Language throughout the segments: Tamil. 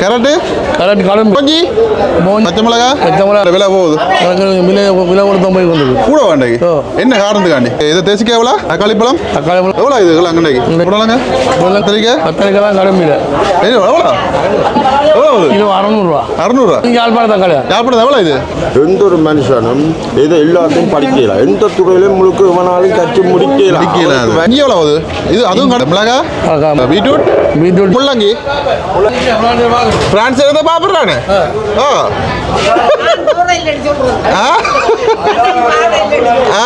கேரட்டு கரெக்ட் கடன் கொஞ்சி மோஞ்சி. பச்சை மிளகா? பச்சை மிளகா. விலை போகுது. விலை விலை கொடுத்த போய் வந்தது. கூட வேண்டாங்க. என்ன காரணத்துக்காண்டி? இதை தேசிக்க எவ்வளோ? தக்காளி பழம்? தக்காளி பழம். எவ்வளோ இது அங்கண்டைக்கு இந்த- போடலாங்க? கத்திரிக்காய்? கத்தரிக்காய் கடன் இல்லை ஏய், எவ்வளோ? எவ்வளோ கிலோ அறநூறுவா. அறுநூறுவா? யாழ்ப்பாணம் தக்காளி. யாழ்ப்பாணம் எவ்வளோ இது? எந்த ஒரு மனுஷனும் இதை எல்லாத்தையும் படிக்கலாம் எந்த துறையிலும் முழுக்க இவனாலும் கற்று இங்கே எவ்வளோ இது அதுவும் கடை மிளகா. பீட்ரூட்? பீட்ரூட். முள்ளங்கி பிரான்ஸ் இருந்தா பாப்புறானே ஆ. ஆ. ஆ.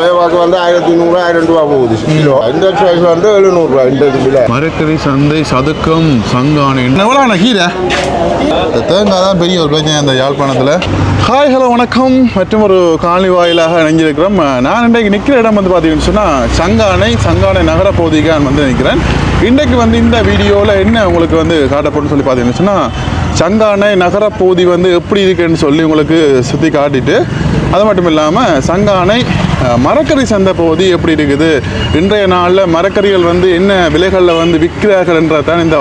ரூபாய்க்கு வந்து ஆயிரத்தி நூறு ஆயிரம் ரூபா போகுது கிலோ. இந்த சைஸ் வந்து இந்த விலை. மரக்கறி சந்தை சதுக்கம் சங்கானை எவ்வளோ கீரை? தேங்காய் தான் பெரிய ஒரு பிரச்சனை அந்த யாழ்ப்பாணத்தில். ஹாய் ஹலோ வணக்கம். மற்றும் ஒரு காலனி வாயிலாக இணைஞ்சிருக்கிறோம். நான் இன்றைக்கு நிற்கிற இடம் வந்து பார்த்தீங்கன்னு சொன்னால் சங்கானை சங்கானை நகர பகுதிக்கு நான் வந்து நிற்கிறேன் இன்றைக்கு வந்து இந்த வீடியோவில் என்ன உங்களுக்கு வந்து காட்டப்படும்னு சொல்லி பார்த்தீங்கன்னு சொன்னால் சங்கானை நகரப்பகுதி வந்து எப்படி இருக்குன்னு சொல்லி உங்களுக்கு சுற்றி காட்டிட்டு அது மட்டும் இல்லாமல் சங்கானை மரக்கறி சந்தை பகுதி எப்படி இருக்குது இன்றைய நாளில் மரக்கறிகள் வந்து என்ன விலைகளில் வந்து விற்கிறார்கள் என்றதான் இந்த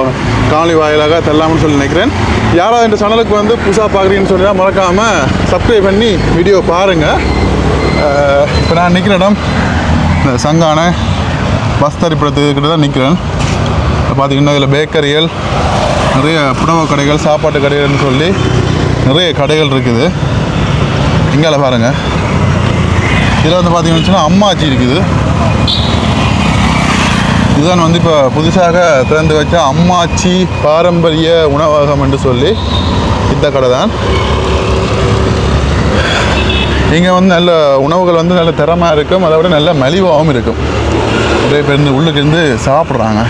காலி வாயிலாக தெல்லாமல் சொல்லி நினைக்கிறேன். யாராவது இந்த சேனலுக்கு வந்து புதுசாக பார்க்குறீங்கன்னு சொன்னால் மறக்காமல் சப்ஸ்கிரைப் பண்ணி வீடியோ பாருங்கள் இப்போ நான் நிற்கிற இடம். இந்த சங்கானை பஸ் தரிப்பிடத்துக்கிட்ட தான் நிற்கிறேன் பார்த்தீங்கன்னா இதில் பேக்கரிகள் நிறைய உணவு கடைகள் சாப்பாட்டு கடைகள்னு சொல்லி நிறைய கடைகள் இருக்குது. இங்கால பாருங்கள் இதில் வந்து பார்த்தீங்கன்னு அம்மாச்சி இருக்குது. இதுதான் வந்து இப்போ புதுசாக திறந்து வச்ச அம்மாச்சி பாரம்பரிய உணவகம் என்று சொல்லி இந்த கடை தான். இங்கே வந்து நல்ல உணவுகள் வந்து நல்ல தரமாக இருக்கும். அதை விட நல்ல மலிவாகவும் இருக்கும். நிறைய பேர் இருந்து உள்ளுக்கு இருந்து சாப்பிட்றாங்க.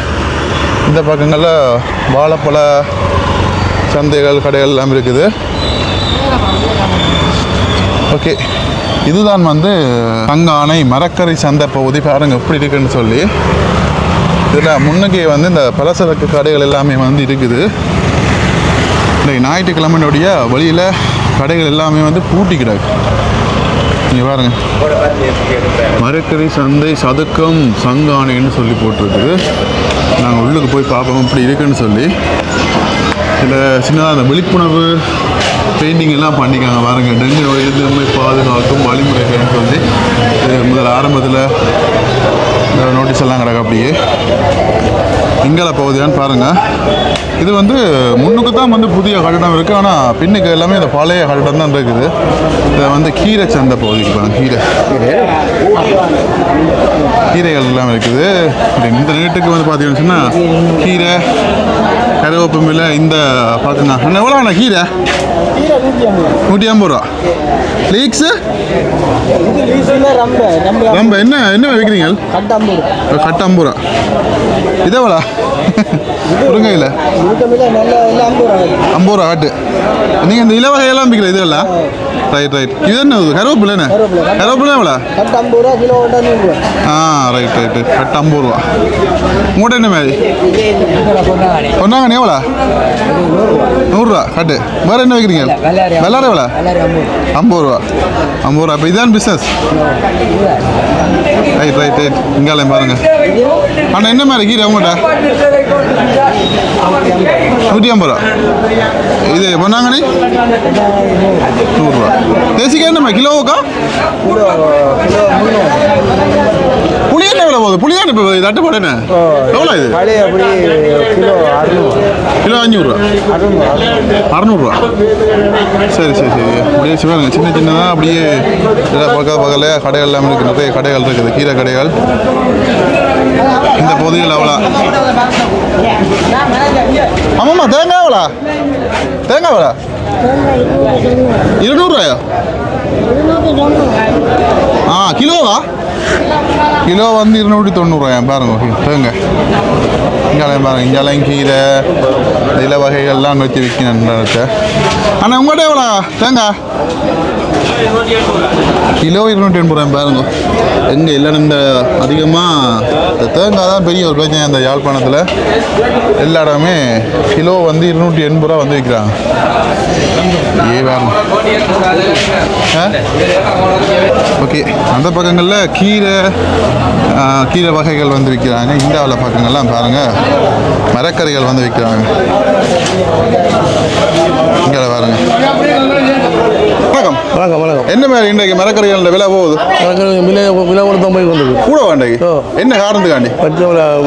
இந்த பக்கங்களில் வாழைப்பழ சந்தைகள் கடைகள் எல்லாம் இருக்குது. ஓகே. இதுதான் வந்து தங்கானை மரக்கறி சந்தை பகுதி. பாருங்கள் எப்படி இருக்குன்னு சொல்லி. இதில் முன்னுக்கே வந்து இந்த பலசரக்கு கடைகள் எல்லாமே வந்து இருக்குது. இந்த ஞாயிற்றுக்கிழமையினுடைய வழியில் கடைகள் எல்லாமே வந்து பூட்டி கிடக்கு. இங்கே பாருங்க. மரக்கறி சந்தை சதுக்கம் சங்கானைன்னு சொல்லி போட்டிருக்குது நாங்கள் உள்ளுக்கு போய் பார்ப்போம் இப்படி இருக்குன்னு சொல்லி. இதில் சின்னதாக அந்த விழிப்புணர்வு பெயிண்டிங் எல்லாம் பண்ணிக்காங்க பாருங்க. டெங்கு நோயிலிருந்து நம்மை பாதுகாக்கும் வழிமுறைகள்னு சொல்லி இங்கால பகுதியான்னு பாருங்கள் இது வந்து முன்னுக்கு தான் வந்து புதிய கட்டடம் இருக்குது ஆனால் பின்னுக்கு எல்லாமே இந்த பழைய கட்டடம் தான் இருக்குது. இதை வந்து கீரை சந்தை பகுதிக்கு பாருங்க கீரை. கீரைகள் எல்லாம் இருக்குது. இந்த நீட்டுக்கு வந்து பார்த்தீங்கன்னு சொன்னால் கீரை கருவேப்பமில்லை இந்த பார்த்துங்க அண்ணா எவ்வளோ அண்ணா கீரை? நூற்றி ஐம்பது ரூபா. லீக்ஸு ரொம்ப என்ன என்ன விற்கிறீங்க கட்டு ஐம்பது ரூபா. இது எவ்வளோ முருங்கையில்? ஐம்பது ரூபா காட்டு நீங்கள் இந்த இல வகையெல்லாம் விற்கிற இது இல்லை ரைட் ரைட் இது என்ன இது? கருவேப்பிலை என்ன கருவேப்பிலை எவ்வளோ ஆ ரைட் ரைட் கட்டு ஐம்பது ரூபா. மூட்டை என்ன மாதிரி? பொன்னாங்கண்ணி எவ்வளோ? நூறுரூவா கட்டு. வேறு என்ன வைக்கிறீங்க? வெள்ளார எவ்வளோ? ஐம்பது. ரூபா. ஐம்பது ரூபா. இப்போ இதான் பிஸ்னஸ் ரைட் ரைட் ரைட் இங்காலையும் பாருங்க. அண்ணா என்ன மாதிரி கீரை உங்கள்கிட்ட? நூற்றி ஐம்பது ரூபா. இது பொன்னாங்கண்ணி? நூறுரூவா தேசிக்காய் என்னம்மா கிலோவுக்கா புளி என்ன எவ்வளோ போகுது புளி இப்போ தட்டுப்பாடு என்ன? எவ்வளோ இது? கிலோ அஞ்சூறுரூவா அறநூறுவா சரி சரி சரி. அப்படியே சிவருங்க சின்ன சின்னதாக அப்படியே இதெல்லாம் பக்கத்து பக்கத்தில் கடைகள் எல்லாம் இருக்குது நிறைய கடைகள் இருக்குது. கீரை கடைகள். இந்த பகுதியில் அவ்வளோ. ஆமாம்மா தேங்காய் எவ்வளோ தேங்காய் எவ்வளோ இருநூறுவாயா ஆ கிலோவா கிலோ வந்து இருநூற்றி தொண்ணூறுரூவாயா பாருங்க தேங்காய் இங்காலையும் பாருங்க இங்காலையும் கீரை இந்த இல வகைகள்லாம் வச்சு விற்கணும் அண்ணா உங்கள்கிட்ட எவ்வளோ? தேங்காய் கிலோ இருநூற்றி எண்பது ரூபாய் பாருங்க. எங்கே இல்லைன்னு இந்த அதிகமாக தேங்காய் தான் பெரிய ஒரு பிரச்சனை அந்த யாழ்ப்பாணத்தில். எல்லா இடமே கிலோ வந்து இருநூற்றி எண்பது ரூபா வந்து விற்கிறாங்க. ஏ வேணும் ஓகே அந்த பக்கங்களில் கீரை கீரை வகைகள் வந்து விற்கிறாங்க இந்தியாவில் பக்கங்கள்லாம் பாருங்கள் மரக்கறிகள் வந்து விற்கிறாங்க. இங்கே பாருங்க. வணக்கம். வணக்கம் வணக்கம். என்ன மாதிரி இன்றைக்கு மரக்கறிகள் விலை போகுது? விலை விலை கொடுத்த போய் கொண்டிருக்கு கூட வேண்டாங்க ஓ. என்ன காரணத்துக்காண்டி?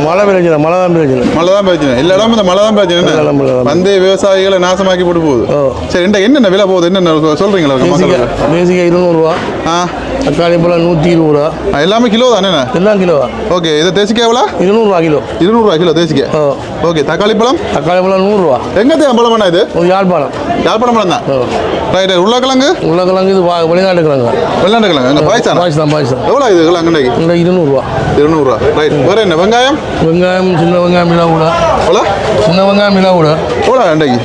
மழை பிரச்சனை மழை தான் பிரச்சனை. மழை தான் பிரச்சனை. எல்லா இடமும் இந்த மழை தான் பிரச்சனை. வந்து விவசாயிகளை நாசமாக்கி போட்டு போகுது. சரி இன்றைக்கு என்னென்ன விலை போகுது? என்னென்ன மக்களுக்கு? தேசிக்காய் இருநூறுவா ஆ. தக்காளி பழம் நூற்றி இருபது ரூபா. எல்லாமே கிலோ தானே எல்லாம் கிலோவா? ஓகே இது தேசிக்காய் எவ்வளோ? இருநூறுவா கிலோ. இருநூறுவா கிலோ தேசிக்காய் ஓ. ஓகே தக்காளி பழம்? தக்காளி பழம் நூறுரூவா எங்கே பழம் வேணா இது? ஒரு யாழ்ப்பாணம். யாழ்ப்பாணம் பழம் தான் ரைட் உருளைக்கிழங்கு உருளைக்கிழங்கு இது வா- வெளிநாட்டு கிழங்கு வெள்ளாண்டு கிழங்கு பாய்ச்சானா பாயசம் பாயசம் எவ்வளோ இது கிழங்கு இன்றைக்கு இந்த இருநூறுவா. இருநூறுவா. ரைட் வேறு என்ன? வெங்காயம்? வெங்காயம் சின்ன வெங்காயம் மிளா கூட எவ்வளோ சின்ன வெங்காயம் மிளா கூட எவ்வளோ இன்றைக்கு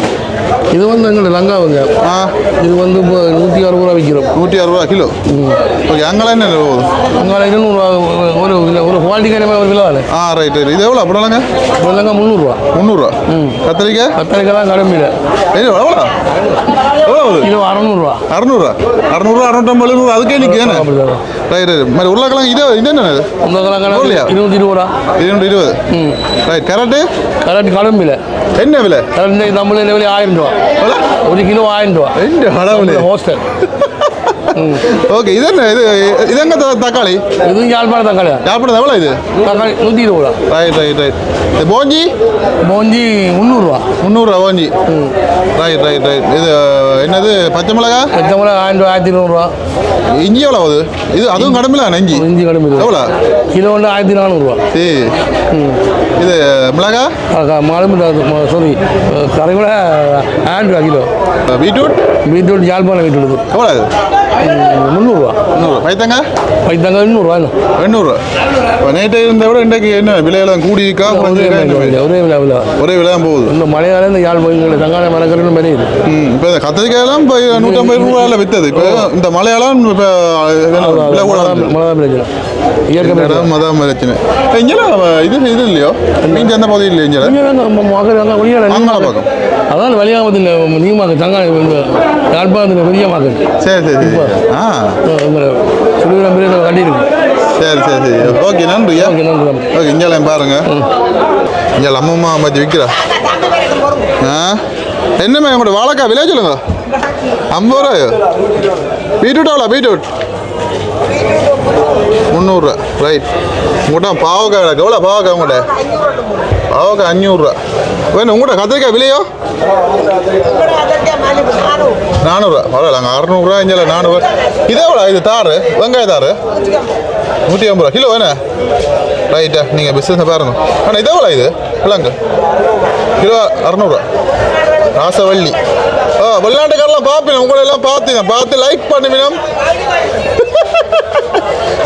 இது வந்து எங்களுக்கு லங்கா வெங்காயம் ஆ. இது வந்து இப்போ நூற்றி அறுபது ரூபா விற்கிறோம் நூற்றி அறுபது ரூபா கிலோ? ஓகே அங்கெல்லாம் என்ன போகுது? வெங்காயம் இருநூறுவா ஒரு ஒரு குவாலிட்டி கடமை ஒரு கிலோ தானே ஆ ரைட் ரைட் இது எவ்வளோ? அப்படிலாங்க வெள்ளங்க முந்நூறுரூவா முந்நூறுரூவா கத்திரிக்காய்? கத்தரிக்காய் கடுமையில் ஏய், எவ்வளோ? எவ்வளோ? ஆகுது கிலோ அறநூறுவா அறநூறுவா அறநூறுவா அறநூற்றம்பது நூறு அதுக்கே அப்படிதான். ரைட் ரைட் மாதிரி உருளைக்கிழங்கு இது இது என்ன இது? இந்த எவ்வளோயா? கிழங்கு இருநூற்றி இருபது ரூபா. இருநூற்றி இருபது. ம். ரைட் கேரட்டு கரெக்ட் கடுமையில் என்ன விலை? கரெக்ட் தமிழ் லெவலில் ஆயிரம் ரூபா எவ்வளோ ஒரு கிலோ ஆயிரம் ரூபா ரெண்டு ஹோஸ்டல் ஓகே இது என்ன? இது இது எங்க தக்காளி? இது யாழ்ப்பாணம் தக்காளி. யாழ்ப்பாணம் எவ்வளோ இது? தக்காளி நூற்றி இருபது ரூபா. ரைட் ரைட் ரைட் இது போஞ்சி? போஞ்சி முந்நூறுரூவா முந்நூறுரூவா போஞ்சி. ரைட் ரைட் ரைட் இது என்னது? பச்சை மிளகா? பச்சை மிளகா ஆயிரம் ஆயிரத்தி இருநூறுவா. இஞ்சி எவ்வளோ ஆகுது? இது அதுவும் கடமையில இஞ்சி? இஞ்சி கடுமை எவ்வளோ கிலோ வந்து ஆயிரத்தி நானூறுரூவா ஏய் இது மிளகா? மாலுமி சாரி கரைவிட ஆயிரம் ரூபா kilo. Beetroot? Beetroot Yazhpanam beetroot எவ்வளோ முந்நூறுரூவா முந்நூறு பைத்தங்க? பைத்தாங்க எண்ணூறுரூவா இப்போ நேற்று இருந்த விட இன்றைக்கு என்ன விலையெல்லாம் கூடி இருக்கா ஒரே விலை, விலை. ஒரே விலை போகுது? இந்த மழையால இந்த யாழ்ப்பாணம் தங்கான மரக்கறின்னு பெரியுது ம் இப்போ இந்த கத்திரிக்காயெல்லாம் இப்போ நூற்றம்பது ரூபாயில் விற்றது இப்போ இந்த மலையாளம் இப்போ விலை கூட மழை மழை பிரச்சனை. இயற்கை இடம் மதம் பிரச்சனை? இங்கெல்லாம் இது இது இல்லையோ? நீங்கள் எந்த பகுதி இல்லை இங்கே? இங்கே மக்கள் அங்கே பக்கம். அதான் வெளியாகத்தில் நீமாக தங்கான யாழ்ப்பாணத்தில் பெரிய மக்கள் சரி சரி சரி. ஆ. சுடுகிற பெரிய கட்டியிருக்கு சரி சரி சரி. ஓகே நன்றியா ஓகே நன்றி ஓகே இங்கெல்லாம் பாருங்க. இங்கே அம்மம்மா அம்மாச்சி விற்கிறா ஆ? என்னம்மா உங்களோட வாழைக்காய் விலை சொல்லுங்க. ஐம்பது ரூபாயோ? பீட்ரூட்? பீட்ரூட் முந்நூறுரூவா ரைட். உங்கள்கிட்ட பாவக்காய் எவ்வளோ பாவக்காய் உங்கள்கிட்ட? பாவக்காய் அஞ்சூறுரூவா வேணும் உங்கள்கிட்ட கத்திரிக்காய் விலையோ? நானூறுரூவா பரவாயில்ல அங்கே அறநூறுரூவா இங்கே நானூறுரூவா இது எவ்வளோ? இது தாறு? வெங்காய தாறு? நூற்றி ஐம்பது ரூபா. கிலோ வேணே ரைட்டா நீங்கள் பிஸ்னஸ் பாருங்க. ஆனால் இது எவ்வளோ இது? கிழங்கு கிலோ அறநூறுவா ராசவள்ளி ஆ வெளிநாட்டுக்காரெல்லாம் பார்ப்பீங்க உங்களெல்லாம் பார்த்தீங்க பார்த்து லைக் பண்ணுவீங்க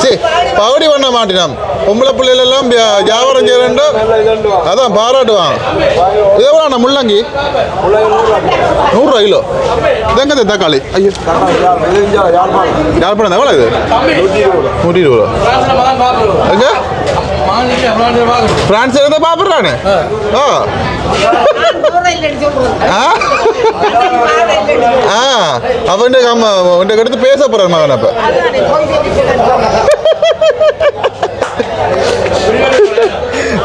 சரி பகுடி பண்ண மாட்டினான். பொம்பளை பிள்ளைகளெல்லாம் வியாபாரம் செய்யறேன் அதான் பாராட்டுவான். இது எவ்வளோ முள்ளங்கி? நூறுரூவா கிலோ. இதெங்க இது தக்காளி. ஐயோ. யாழ்ப்பாணம் எவ்வளோ இது? நூற்றி இருபது ரூபா எங்க? பிரான்ஸ் இருந்தால் பாப்பிடுறானே? ஆ. ஆ. அவன் ஆமா அவன் எடுத்து பேச போறான் மகன் அப்ப.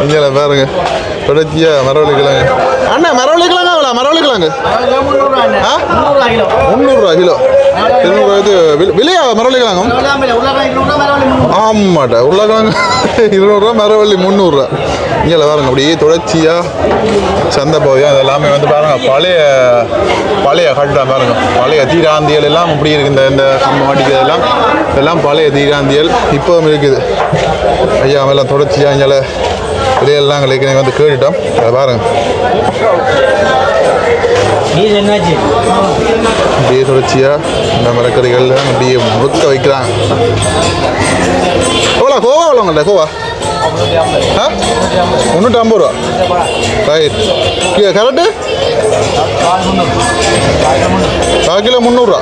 இங்கே பாருங்க. தொடர்ச்சியா மரவள்ளி கிழங்கு அண்ணா மரவள்ளி கிழங்கு அவ்வளோ மரவள்ளி கிழங்கு முந்நூறுரூவா கிலோ. இருநூறுவா இது விலையா மரவள்ளி கிழங்கும் ஆமாட்டா உருளைக்கிழங்கு இருநூறுவா மரவள்ளி முந்நூறுரூவா இங்கே பாருங்க அப்படியே தொடர்ச்சியாக சந்தை போய் அது எல்லாமே வந்து பாருங்க பழைய பழைய கட்டா பாருங்க பழைய தீராந்தியல் எல்லாம் இப்படி இருக்கு இந்த இந்த கம்பம் அடிக்கிறது எல்லாம் எல்லாம் பழைய தீராந்தியல் இப்போவும் இருக்குது. ஐயா எல்லாம் தொடர்ச்சியாக இங்கே விலையெல்லாம் எங்களுக்கு வந்து கேட்டுட்டோம். அதை பாருங்க. அப்படியே தொடர்ச்சியாக இந்த மரக்கறிகள் எல்லாம் அப்படியே முழுக்க வைக்கிறாங்க. கோவா எவ்வளோ உங்கள்கிட்ட கோவா முந்நூற்றி ஐம்பது. ரூபா. ரைட் கரெக்டு கால் கிலோ முந்நூறுரூவா.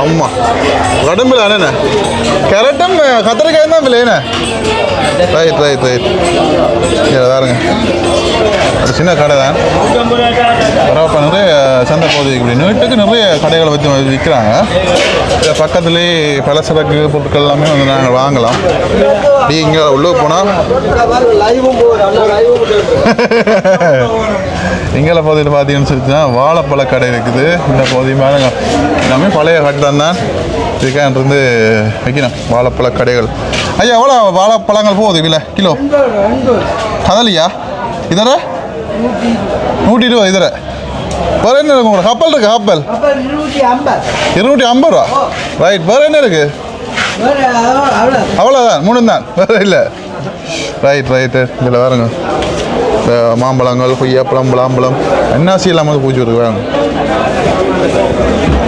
ஆமாம் உடம்புல அண்ணே கேரட்டும் கத்திரிக்காய் தான் விலை என்ன? ரைட் ரைட் ரைட் சரி பாருங்க. ஒரு சின்ன கடை தான். பரவாயில்ல நிறைய சந்தை பகுதி. இப்படி நீட்டுக்கு நிறைய கடைகளை வச்சு விற்கிறாங்க. இதில் பக்கத்துலேயே பலசரக்கு பொருட்கள் எல்லாமே வந்து நாங்கள் வாங்கலாம். நீ இங்கே உள்ளே போனால் இங்கே பகுதியில் பார்த்தீங்கன்னு சொல்லிச்சுன்னா வாழைப்பழ கடை இருக்குது. இந்த பகுதி எல்லாமே பழைய கட்டம் தான் இதுக்காக இருந்து வைக்கணும். வாழைப்பழ கடைகள். ஐயா எவ்வளோ வாழைப்பழங்கள் போகுது விலை கிலோ? கதலியா இதர? நூற்றி இருபது இதர. வேறு என்ன இருக்கு உங்களுக்கு? கப்பல் இருக்கு கப்பல். இருநூற்றி ஐம்பது ரூபா. ரைட் வேறு என்ன இருக்கு? அவ்வளோதான் மூணு தான் வேறு இல்லை. ரைட் ரைட்டு இதில் வேறுங்க இந்த மாம்பழங்கள் கொய்யாப்பழம் பலாம்பழம் அன்னாசி இல்லாமல் பூச்சி இருக்கு வேணும்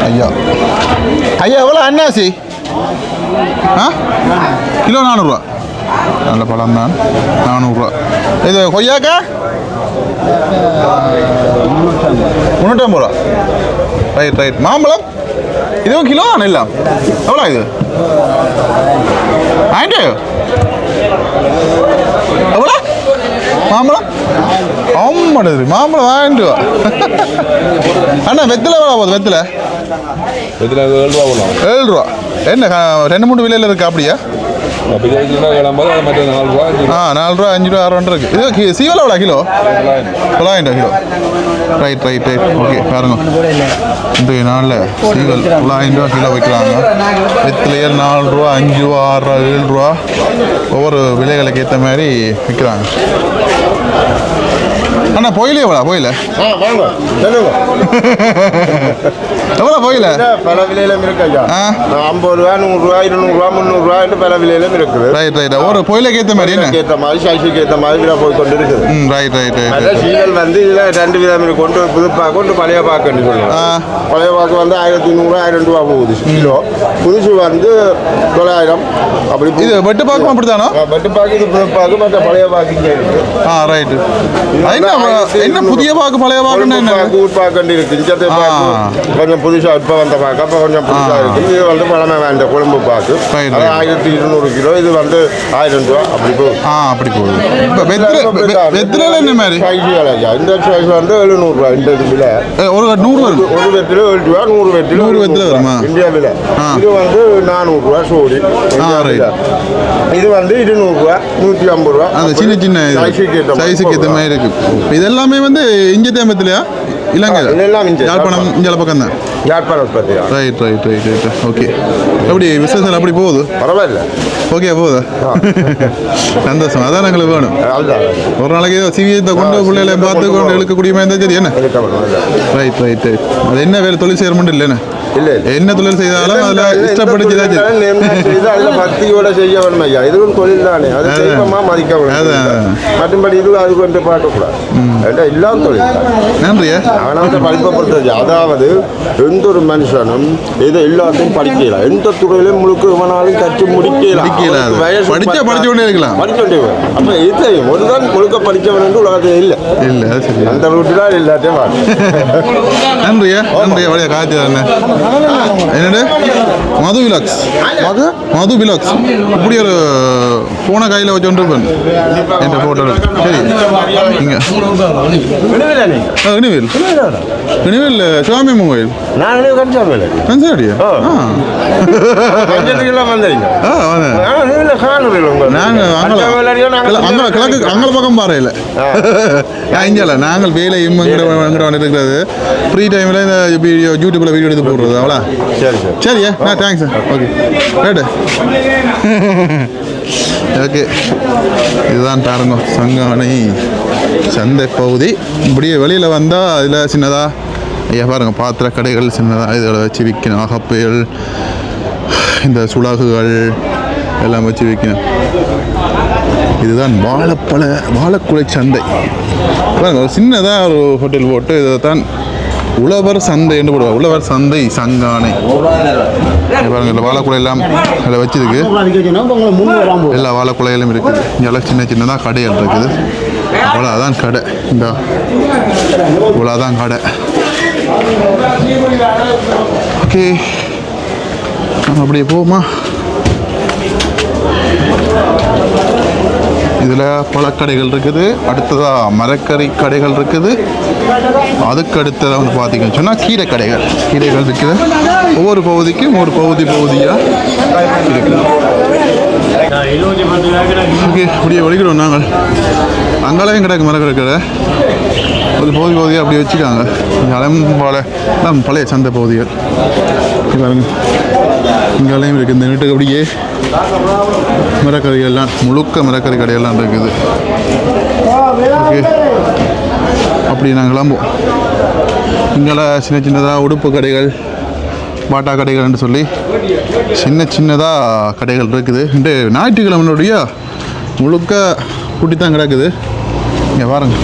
ஐயா ஐயா எவ்வளோ அன்னாசி ஆ கிலோ நானூறுரூவா நல்ல பழம் தான் நானூறுரூவா இது கொய்யாக்கா முந்நூற்றம்பது ரூபா ரைட் ரைட் மாம்பழம் இதுவும் கிலோ தானே இல்லை எவ்வளோ இது ஆயிட்டு எவ்வளோ மாம்பழம்? ஆமாடுது மாம்பழம் வாங்கிட்டு வா. அண்ணா வெத்தில எவ்வளோ போகுது? வெத்தில? இதில் ஏழு ரூபா ஏழு ரூபா. என்ன ரெண்டு மூணு விலையில் இருக்கு அப்படியா? அப்போ இதுனா கிளம்பும்போது அது மற்ற நாலு ரூபா அஞ்சு ஆ நாலு ரூபா அஞ்சு ரூபா ஆறு ரூபா இருக்கு இது கி- சீவல் எவ்வளோ கிலோ தொள்ளாயிரம் kilo right right right okay பாருங்க நாளில் சீவல் தொள்ளாயிரம் ரூபா கிலோ வைக்கிறாங்க வெத்திலையர் நாலு ரூபா அஞ்சு ரூபா ஆறு ரூபா ஏழு ரூபா ஒவ்வொரு விலைகளுக்கு ஏற்ற மாதிரி விற்கிறாங்க அண்ணா போயில எவ்வளோ போயில எவ்வளோ போயில பல விலையிலும் இருக்கு. ஐம்பது ரூபா நூறுரூவா இருநூறுவா முந்நூறுரூவா பல விலையிலும் இருக்குது. ரைட் ரைட் ஒரு கோயிலுக்கு ஏற்ற மாதிரி ஏற்ற மாதிரி சைஸுக்கு ஏற்ற மாதிரி விலை போய் கொண்டு இருக்குது ம் ரைட் ரைட் ரைட் சீரியல் வந்து இதில் ரெண்டு விதம் கொண்டு புது பாக்கு கொண்டு பழைய பாக்குன்னு ஆ. சொல்லுவாங்க. பழைய பாக்கு வந்து ஆயிரத்தி நூறு ஆயிரம் ரூபா போகுது கிலோ. புதுசு வந்து தொள்ளாயிரம். அப்படி இது வெட்டு பார்க்கும் அப்படித்தானோ? பட்டு பாக்கு இது புது பாக்கு மற்ற பழைய பாக்கு ஆ ரைட்டு என்ன புதிய பாக்கு பழைய பாக்குன்னு என்ன பாக்கு ஊர் பாக்கு இருக்கு கொஞ்சம் புதுசா இப்ப வந்த பாக்கு அப்ப கொஞ்சம் புதுசா ஆ. இருக்கு இது வந்து பழமை வேண்ட குழம்பு பாக்கு அது. ஆயிரத்தி இருநூறு கிலோ இது வந்து ஆயிரம் ரூபா அப்படி போகும் ஆ அப்படி போகுது வெத்தில வெத்தில என்ன மாதிரி சைஸ் ஐயா இந்த சைஸ் வந்து எழுநூறுவா இந்த ஏ, ஒரு நூறு வரும் ஒரு வெற்றில ஏழு ரூபா நூறு வெற்றில நூறு வெற்றில வருமா? இந்தியா விலை ஆ. இது வந்து நானூறுரூவா சோடி. இது வந்து இருநூறுவா நூற்றி ஐம்பது ரூபா அந்த சின்ன சின்ன சைஸுக்கு ஏற்ற மாதிரி சைஸுக்கு ஏற்ற போகுதா? மாதிரி இருக்கு இப்ப இதெல்லாமே வந்து இங்கே தேம்பத்திலையா இலங்கை. ஆ, இதெல்லாம். யாழ்ப்பாணம் இங்கே பக்கம் தான் Yazhpanam right right right right okay எப்படி விசேஷம் அப்படி போகுது? பரவாயில்ல. ஓகே போகுதா? சந்தோஷம் அதான் எங்களுக்கு வேணும் ஒரு நாளைக்கு சிவியத்தை கொண்டு பிள்ளைகளை பார்த்து கொண்டு இழுக்கக்கூடிய மாதிரி இருந்தால் சரி என்ன? ரைட் ரைட் ரைட் அது என்ன வேலை? தொழில் செய்யற மட்டும் இல்லைண்ணே இல்ல இல்ல என்ன தொழில் செய்தாலும் அதில் இஷ்டப்பட்டு செய்தா அதுல பக்தியோட செய்ய வேணும் ஐயா இதுவும் தொழில் தானே. அது. தெய்வமா மதிக்க அதான். வேணும் மற்றபடி இது அது கொண்டு பார்க்கக்கூடாது எல்லாம் தொழில் நன்றியா. ஆனால் படிப்பை பொறுத்தது அதாவது எந்த ஒரு மனுஷனும் இதை எல்லாத்தையும் படிக்கலாம் எந்த துறையிலும் முழுக்க இவனாலும் கற்று முடிக்கலாம் வயசு படிச்சா படிச்சு கொண்டே இருக்கலாம். படிச்சு கொண்டே. அப்ப இது தெரியும் ஒருதான் முழுக்க படிச்சவன் என்று உலகத்தில் இல்லை. இல்லை அந்த ரூட்டு தான் எல்லாத்தையும் நன்றியா நன்றியா. வழியா காய்ச்சி தானே என்னடு மது விலாக்ஸ் மது மது விலாக்ஸ் இப்படி ஒரு போன கையில் வச்சு இருப்பேன் என்ற ஃபோட்டோ சரி. இங்கே. இனிவேல் இனிவேல் சுவாமி. ஆ. வந்தேன். நாங்கள் கிழக்கு அங்கே பக்கம் பாறையில். இங்கே நாங்கள் வேலை இம்மங்கிட்ட இங்கிட்ட வந்துட்டு இருக்கிறது ஃப்ரீ டைமில் இந்த வீடியோ யூடியூப்பில் வீடியோ எடுத்து போடுறது. அவ்வளோ சரி சரி. சரியா? தேங்க்ஸ் ஓகே ரைட்டு ஓகே இதுதான் பாருங்க சங்கானை சந்தை பகுதி. இப்படியே வெளியில் வந்தால் அதில் சின்னதாக ஐயா பாருங்கள் பாத்திர கடைகள் சின்னதாக இதில் வச்சு விற்கணும். அகப்பைகள் இந்த சுளகுகள் எல்லாம் வச்சு விற்கணும். இதுதான் வாழைப்பழ வாழைக்குலை சந்தை. பாருங்க ஒரு சின்னதாக ஒரு ஹோட்டல் போட்டு இதை தான் உழவர் சந்தை என்று போடுவார். உழவர் சந்தை சங்கானை. இங்க பாருங்க இந்த வாழைக்குலை எல்லாம் அதில் வச்சிருக்கு. எல்லா வாழைக்குலையிலும் இருக்குது இங்கெல்லாம் சின்ன சின்னதாக கடைகள் இருக்குது. அவ்வளோதான் கடை. இந்த இவ்வளோதான் கடை. ஓகே. நம்ம அப்படியே போவோமா? இதில் பழக்கடைகள் இருக்குது அடுத்ததாக மரக்கறி கடைகள் இருக்குது. அதுக்கு அடுத்ததாக வந்து பார்த்திங்கன்னு சொன்னால் கீரை கடைகள் கீரைகள் இருக்குது ஒவ்வொரு பகுதிக்கும் ஒரு பகுதி பகுதியாக இருக்குது. ஓகே அப்படியே ஒழிக்கிறோம் நாங்கள். அங்கேயும் கிடக்கு மரக்கறி கடை ஒரு பகுதி பகுதியாக அப்படி வச்சுக்காங்க அலம்பால தான் பழைய சந்தை பகுதிகள். பாருங்கள் இங்கேயும் இருக்குது இந்த வீட்டுக்கு அப்படியே மரக்கறிகள்லாம் முழுக்க மரக்கறி கடையெல்லாம் இருக்குது. ஓகே. அப்படி நாங்கள் கிளம்புவோம். இங்கெல்லாம் சின்ன சின்னதாக உடுப்பு கடைகள் பாட்டா கடைகள்னு சொல்லி சின்ன சின்னதாக கடைகள் இருக்குது. இன்று ஞாயிற்றுக்கிழமையுடைய முழுக்க கூட்டி தான் கிடக்குது. இங்கே பாருங்கள்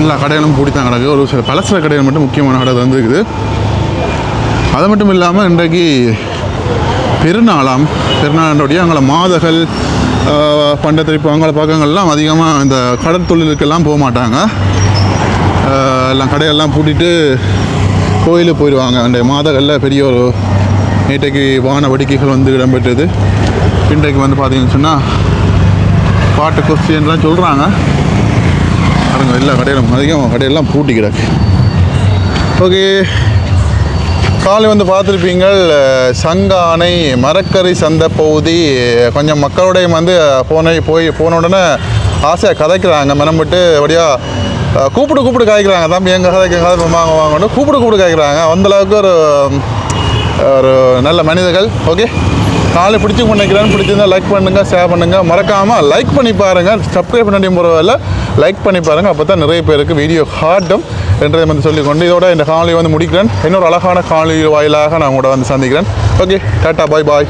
எல்லா கடைகளும் கூட்டி தான் கிடக்குது. ஒரு சில பலசர கடைகள் மட்டும் முக்கியமான கடை வந்துருக்குது அது மட்டும் இல்லாமல் இன்றைக்கு பெருநாளாம். பெருநாளுடைய அங்கே மாதகள் ஆஹ், பண்டத்திரிப்பு அவங்கள பக்கங்கள்லாம் அதிகமாக இந்த கடற்தொழிலுக்கெல்லாம் போக மாட்டாங்க. எல்லாம் கடையெல்லாம் பூட்டிட்டு கோயிலுக்கு போயிடுவாங்க. அந்த மாதங்களில் பெரிய ஒரு நேற்றைக்கு வான வடிக்கைகள் வந்து இடம்பெற்றது. இன்றைக்கு வந்து பார்த்தீங்கன்னு சொன்னால் பாட்டு கொஸ்டின்லாம் சொல்கிறாங்க பாருங்க எல்லா கடையிலும் அதிகம் கடையெல்லாம் பூட்டி கிடக்கு. ஓகே. காலை வந்து பார்த்துருப்பீங்கள் சங்கானை மரக்கறி சந்தை பகுதி கொஞ்சம் மக்களுடைய வந்து போன போய் போன உடனே ஆசையாக கதைக்கிறாங்க. மெனம்பிட்டு அப்படியா கூப்பிட்டு கூப்பிட்டு காய்க்கிறாங்க. தம்பி எங்கள் கதை கதை வாங்க வாங்கணும் கூப்பிட்டு கூப்பிட்டு காய்க்கிறாங்க. அந்தளவுக்கு ஒரு ஒரு நல்ல மனிதர்கள். ஓகே? காலை பிடிச்சி பண்ணிக்கிறேன்னு பிடிச்சிருந்தா லைக் பண்ணுங்கள் ஷேர் பண்ணுங்கள் மறக்காமல் லைக் பண்ணி பாருங்கள் சப்ஸ்கிரைப் பண்ணி முறையில் லைக் பண்ணி பாருங்கள் அப்போ தான் நிறைய பேருக்கு வீடியோ காட்டும். என்றதை வந்து சொல்லிக்கொண்டு இதோட இந்த காணொலி வந்து முடிக்கிறேன். இன்னொரு அழகான காணொலி வாயிலாக நான் உங்களோட வந்து சந்திக்கிறேன். ஓகே டாட்டா பாய் பாய்